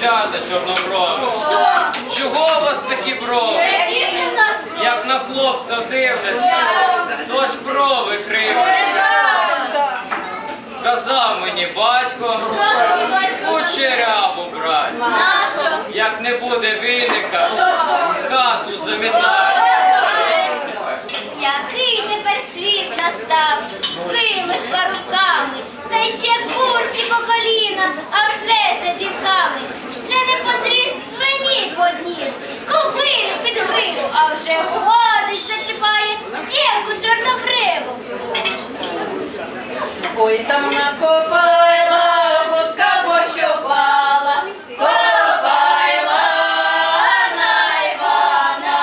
чорноброве? Що? Чого у вас такі брови? Як на хлопця дивляться, то ж брови криві. Казав мені батько, кучеряву брать. Як не буде виника, хату замітає. Ой, там накопила, воска пощопала, копайла на Івана,